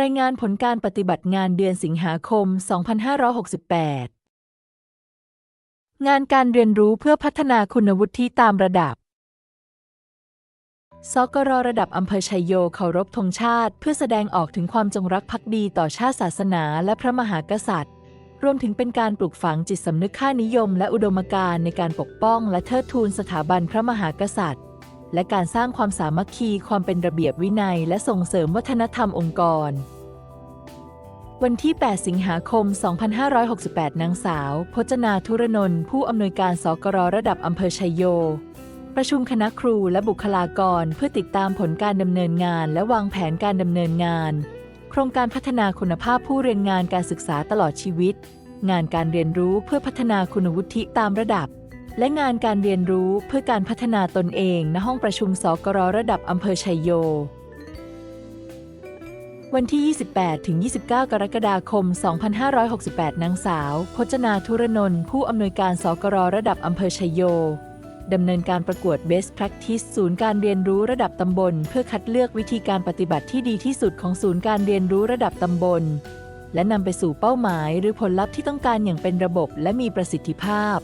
รายงานผลการปฏิบัติงานเดือนสิงหาคม 2568 งานการเรียนรู้เพื่อพัฒนาคุณวุฒิตามระดับ สกรระดับอำเภอชัยโยเคารพธงชาติ เพื่อแสดงออกถึงความจงรักภักดีต่อชาติศาสนาและพระมหากษัตริย์ รวมถึงเป็นการปลูกฝังจิตสำนึกค่านิยม และอุดมการณ์ในการปกป้องและเทิดทูนสถาบันพระมหากษัตริย์ และการสร้างความสามัคคีความเป็นระเบียบวินัย และส่งเสริมวัฒนธรรมองค์กร วันที่ 8 สิงหาคม 2568 นางสาว พจนาธุรนนท์ผู้อำนวยการสกรระดับอำเภอชัยโย ประชุมคณะครูและบุคลากรเพื่อติดตามผลการดำเนินงาน และวางแผนการดำเนินงาน โครงการพัฒนาคุณภาพผู้เรียนงานการศึกษาตลอดชีวิต งานการเรียนรู้เพื่อพัฒนาคุณวุฒิตามระดับ และงานการเรียนรู้เพื่อการพัฒนาตนเองณห้องประชุมสกรระดับอำเภอชัยโย วันที่ 28 ถึง 29 กรกฎาคม 2568 นางสาว พจนาธุรนนท์ผู้อำนวยการสกรระดับอำเภอชัยโยดำเนินการประกวด Best Practice ศูนย์การเรียนรู้ระดับตำบล เพื่อคัดเลือกวิธีการปฏิบัติที่ดีที่สุดของศูนย์การเรียนรู้ระดับตำบล และนำไปสู่เป้าหมายหรือผลลัพธ์ที่ต้องการอย่างเป็นระบบและมีประสิทธิภาพ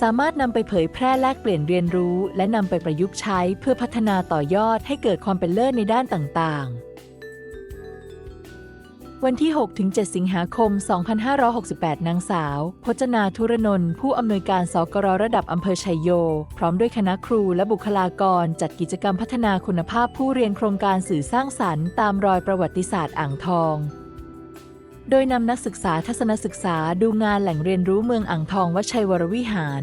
สามารถนำไปเผยแพร่แลกเปลี่ยนเรียนรู้ และนำไปประยุกต์ใช้เพื่อพัฒนาต่อยอดให้เกิดความเป็นเลิศในด้านต่างๆ วันที่ 6-7 สิงหาคม 2568 นางสาว พจนาธุรนนท์ผู้อำนวยการสกรระดับอำเภอชัยโย พร้อมด้วยคณะครูและบุคลากร จัดกิจกรรมพัฒนาคุณภาพผู้เรียนโครงการสื่อสร้างสรรค์ตามรอยประวัติศาสตร์อ่างทอง โดยนำนักศึกษาทัศนศึกษาดูงานแหล่งเรียนรู้เมืองอ่างทองวัดชัยวรวิหาร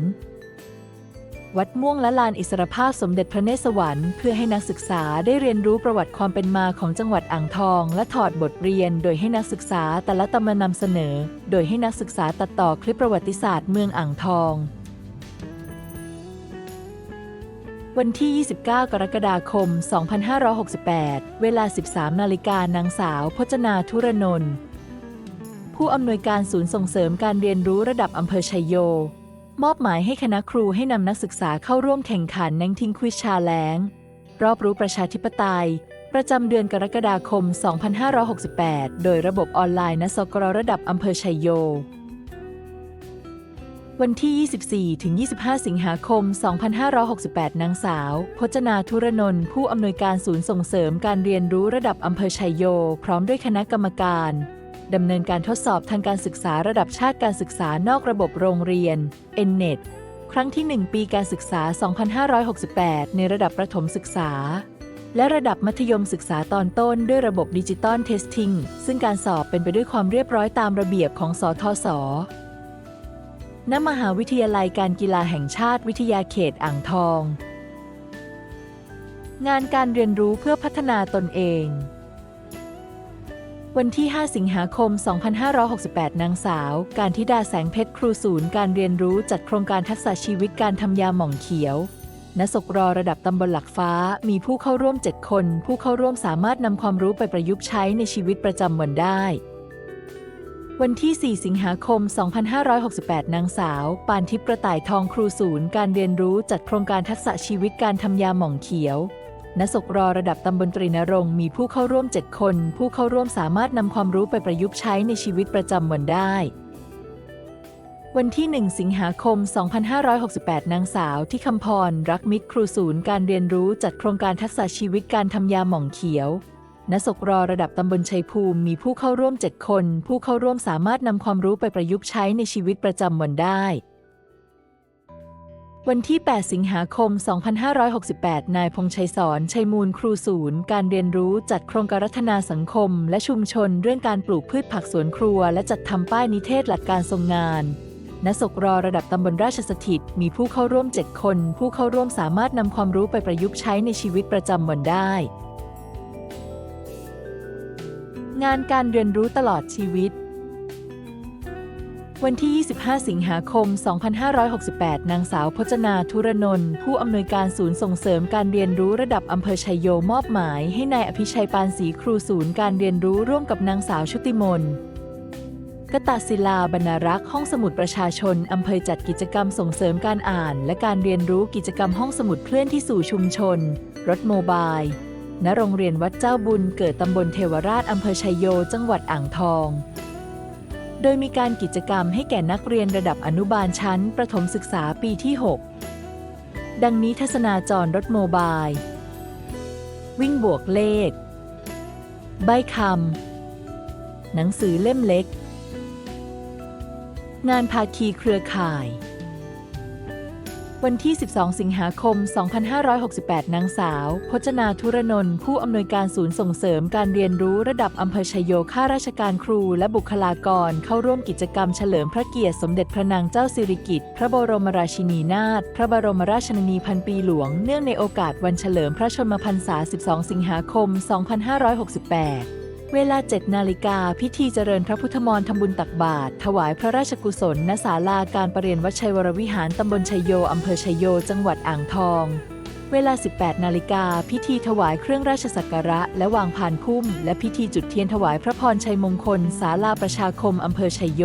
วัดม่วงและลานอิสรภาพสมเด็จพระเนศวรรค์เพื่อให้นักศึกษาได้เรียนรู้ประวัติความเป็นมาของจังหวัดอ่างทอง และถอดบทเรียน โดยให้นักศึกษาแต่ละตำมานำเสนอ โดยให้นักศึกษาตัดต่อคลิปประวัติศาสตร์เมืองอ่างทองวันที่ 29 กรกฎาคม 2568 เวลา 13 นาฬิกานางสาว พจนาธุรนนท์ ผู้อำนวยการศูนย์ส่งเสริมการเรียนรู้ระดับอำเภอชัยโย มอบหมายให้คณะครูให้นำนักศึกษาเข้าร่วมแข่งขันแนงทิงควิชชาแลงรอบรู้ประชาธิปไตย ประจำเดือนกรกฎาคม 2568 โดยระบบออนไลน์ณสกรระดับอำเภอชัยโย วันที่ 24 ถึง 25 สิงหาคม 2568 นางสาว พจนาธุรนนท์ผู้อำนวยการศูนย์ส่งเสริมการเรียนรู้ระดับอำเภอชัยโย พร้อมด้วยคณะกรรมการ ดำเนินการทดสอบทางการศึกษาระดับชาติการศึกษานอกระบบโรงเรียน ENNET ครั้งที่ 1 ปีการศึกษา 2568 ในระดับประถมศึกษา และระดับมัธยมศึกษาตอนต้นด้วยระบบดิจิตอลเทสติ้งซึ่งการสอบเป็นไปด้วยความเรียบร้อยตามระเบียบของสทศณมหาวิทยาลัยการกีฬาแห่งชาติวิทยาเขตอ่างทอง งานการเรียนรู้เพื่อพัฒนาตนเอง วันที่ 5 สิงหาคม 2568 นางสาว การทิดาแสงเพชรครูศูนย์การเรียนรู้จัดโครงการทักษะชีวิตการทำยาหม่องเขียวณศกรอระดับตำบลหลักฟ้า มีผู้เข้าร่วม 7 คน ผู้เข้าร่วมสามารถนำความรู้ไปประยุกต์ใช้ในชีวิตประจำวันได้ วันที่ 4 สิงหาคม 2568 นางสาว ปานทิพย์กระต่ายทองครูศูนย์ การเรียนรู้จัดโครงการทักษะชีวิตการทำยาหม่องเขียว ณศกรอระดับตำบลตรีนรงมีผู้เข้าร่วม 7 คน ผู้เข้าร่วมสามารถนำความรู้ไปประยุกต์ใช้ในชีวิตประจำวันได้ วันที่ 1 สิงหาคม 2568 นางสาวที่คำพร รักมิตรครูศูนย์การเรียนรู้จัดโครงการทักษะชีวิตการทำยาหม่องเขียวณศกรอระดับตำบลชัยภูมิมีผู้เข้าร่วม 7 คน ผู้เข้าร่วมสามารถนำความรู้ไปประยุกต์ใช้ในชีวิตประจำวันได้ วันที่ 8 สิงหาคม 2568 นายพงชัยสอน ชัยมูลครูศูนย์ การเรียนรู้จัดโครงการพัฒนาสังคม และชุมชนเรื่องการปลูกพืชผักสวนครัว และจัดทำป้ายนิเทศหลักการทรงงานณศกรอระดับตำบลราชสถิต มีผู้เข้าร่วม 7 คน ผู้เข้าร่วมสามารถนำความรู้ไปประยุกต์ใช้ในชีวิตประจำวันได้ งานการเรียนรู้ตลอดชีวิต วันที่ 25 สิงหาคม 2568 นางสาวพจนาธุรนนท์ผู้อำนวยการศูนย์ส่งเสริมการเรียนรู้ระดับอำเภอชัยโยมอบหมายให้นายอภิชัยปานศรีครูศูนย์การเรียนรู้ร่วมกับนางสาวชุติมนกตศิลาบรรรักษ์ห้องสมุดประชาชนอำเภอจัดกิจกรรมส่งเสริมการอ่าน และการเรียนรู้กิจกรรมห้องสมุดเคลื่อนที่สู่ชุมชน รถโมบาย ณ โรงเรียนวัดเจ้าบุญเกิดตำบลเทวราชอำเภอชัยโย จังหวัดอ่างทอง ดยมีการกิจกรรมให้แก่นักเรียนระดับอนุบาลชั้น ประถมศึกษาปีที่ 6 ดังนี้ทัศนาจรรถโมบาย วิ่งบวกเลข ใบคำหนังสือเล่มเล็ก งานภาคีเครือข่าย วันที่ 12 สิงหาคม 2568 นางสาว พจนาธุรนนท์ผู้อำนวยการศูนย์ส่งเสริมการเรียนรู้ระดับอำเภอชยโยข้าราชการครูและบุคลากรเข้าร่วมกิจกรรมเฉลิมพระเกียรติสมเด็จพระนางเจ้าสิริกิติ์พระบรมราชินีนาถพระบรมราชชนนีพันปีหลวง เนื่องในโอกาสวันเฉลิมพระชนมพรรษา 12 สิงหาคม 2568 เวลา7นาฬิกาพิธีเจริญพระพุทธมนต์ทำบุญตักบาตรถวายพระราชกุศลณศาลาการประเรียนวัดชัยวรวิหารตำบลชัยโยอำเภอชัยโย จังหวัดอ่างทอง เวลา 18นาฬิกาพิธีถวายเครื่องราชสักการะ และวางพานพุ่มและพิธีจุดเทียนถวายพระพรชัยมงคลศาลาประชาคมอำเภอชัยโย